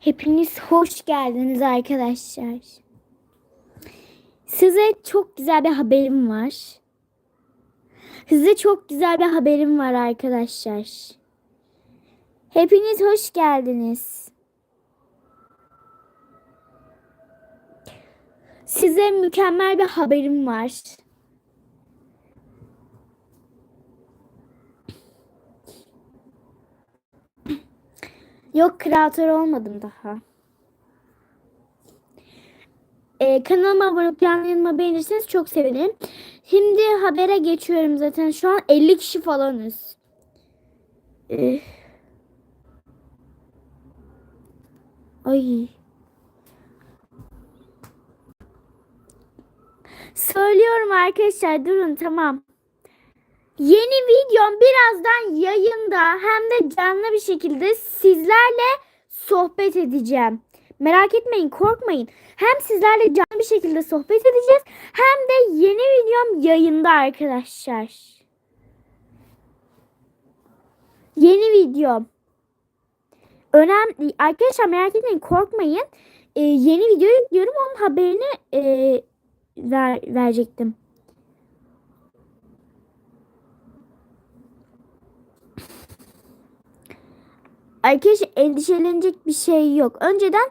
Hepiniz hoş geldiniz arkadaşlar. Size çok güzel bir haberim var. Size çok güzel bir haberim var arkadaşlar. Hepiniz hoş geldiniz. Size mükemmel bir haberim var. Yok kreatör olmadım daha. Ee, kanalıma abone olup yanıma beğenirseniz çok sevinirim. Şimdi habere geçiyorum zaten. Şu an 50 kişi falanız. Ee, ay. Söylüyorum arkadaşlar durun tamam. Yeni videom birazdan yayında hem de canlı bir şekilde sizlerle sohbet edeceğim. Merak etmeyin, korkmayın. Hem sizlerle canlı bir şekilde sohbet edeceğiz hem de yeni videom yayında arkadaşlar. Yeni videom. Önemli arkadaşlar merak etmeyin, korkmayın. Ee, yeni video yüklüyorum onun haberini e, ver, verecektim. Arkadaşlar endişelenecek bir şey yok. Önceden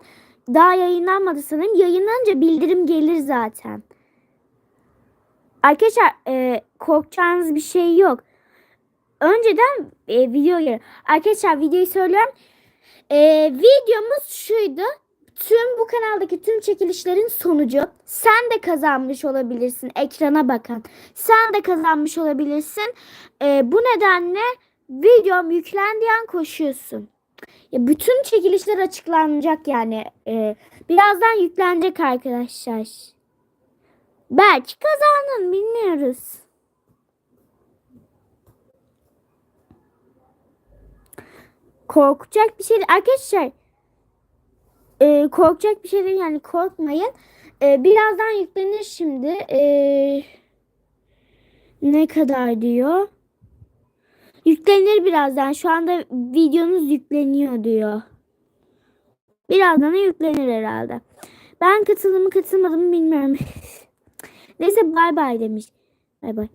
daha yayınlanmadı sanırım. Yayınlanınca bildirim gelir zaten. Arkadaşlar e, korkacağınız bir şey yok. Önceden e, video. Arkadaşlar videoyu söylüyorum. E, videomuz şuydu. Tüm bu kanaldaki tüm çekilişlerin sonucu sen de kazanmış olabilirsin ekrana bakan. Sen de kazanmış olabilirsin. E, bu nedenle videom yüklendiği an koşuyorsun. Ya bütün çekilişler açıklanacak yani. Ee, birazdan yüklenecek arkadaşlar. Belki kazandın bilmiyoruz. Korkacak bir şey. Arkadaşlar e, korkacak bir şey değil yani korkmayın. E, birazdan yüklenir şimdi. E, ne kadar diyor? Yüklenir birazdan. Şu anda videonuz yükleniyor diyor. Birazdan yüklenir herhalde. Ben katılımı katılmadım bilmiyorum. Neyse bay bay demiş. Bay bay.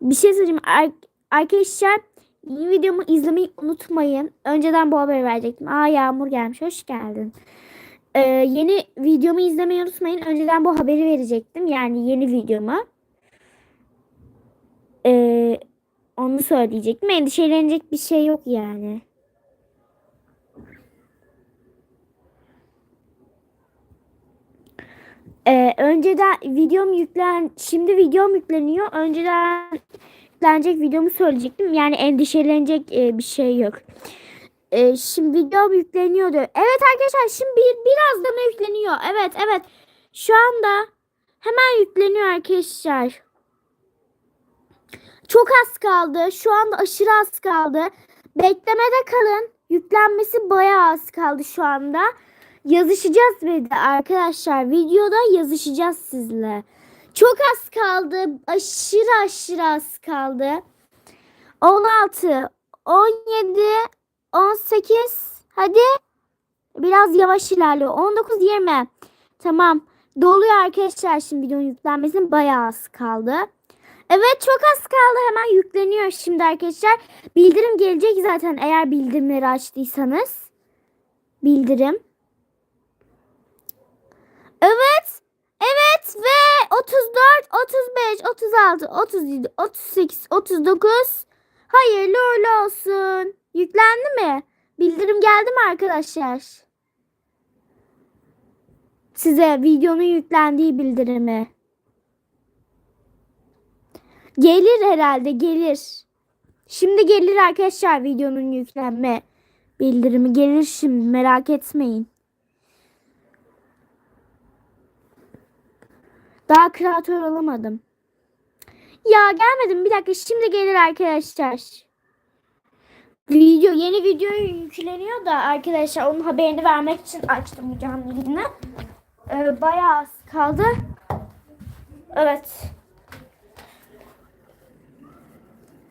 Bir şey söyleyeyim. Ar- arkadaşlar yeni videomu izlemeyi unutmayın. Önceden bu haberi verecektim. Aa Yağmur gelmiş. Hoş geldin. Ee, yeni videomu izlemeyi unutmayın. Önceden bu haberi verecektim. Yani yeni videomu. Ee, onu söyleyecektim. Endişelenecek bir şey yok yani. Ee, önceden videom yüklen şimdi videom yükleniyor. Önceden yüklenecek videomu söyleyecektim. Yani endişelenecek e, bir şey yok. Ee, şimdi videom yükleniyordu. Evet arkadaşlar şimdi bir, birazdan yükleniyor. Evet evet. Şu anda hemen yükleniyor arkadaşlar. Çok az kaldı. Şu anda aşırı az kaldı. Beklemede kalın. Yüklenmesi bayağı az kaldı şu anda. Yazışacağız bir arkadaşlar. Videoda yazışacağız sizle. Çok az kaldı. Aşırı aşırı az kaldı. 16, 17, 18. Hadi. Biraz yavaş ilerliyor. 19, 20. Tamam. Doluyor arkadaşlar şimdi videonun yüklenmesinin bayağı az kaldı. Evet çok az kaldı hemen yükleniyor şimdi arkadaşlar. Bildirim gelecek zaten eğer bildirimleri açtıysanız. Bildirim. Evet. Evet ve 34, 35, 36, 37, 38, 39. Hayırlı uğurlu olsun. Yüklendi mi? Bildirim geldi mi arkadaşlar? Size videonun yüklendiği bildirimi. Gelir herhalde gelir. Şimdi gelir arkadaşlar videonun yüklenme bildirimi gelir şimdi merak etmeyin. Daha kreatör olamadım. Ya gelmedim bir dakika şimdi gelir arkadaşlar. Video yeni video yükleniyor da arkadaşlar onun haberini vermek için açtım bu canlı yayını. Ee, bayağı az kaldı. Evet.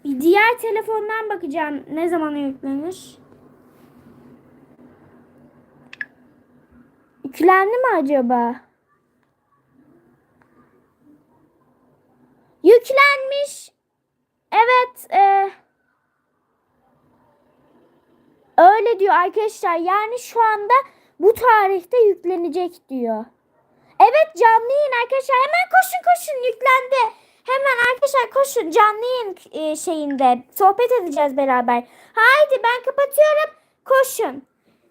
Bir diğer telefondan bakacağım ne zaman yüklenir. Yüklendi mi acaba? Yüklenmiş. Evet. e, öyle diyor arkadaşlar. Yani şu anda bu tarihte yüklenecek diyor. Evet canlı yayın arkadaşlar. Hemen koşun koşun yüklendi. Hemen arkadaşlar koşun canlı yayın e, şeyinde sohbet edeceğiz beraber. Haydi ben kapatıyorum. Koşun.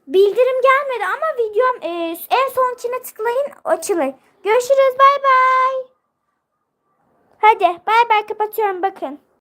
Bildirim gelmedi ama videom e, en son tıklayın açılır. Görüşürüz bay bay. Hadi bay bay kapatıyorum bakın.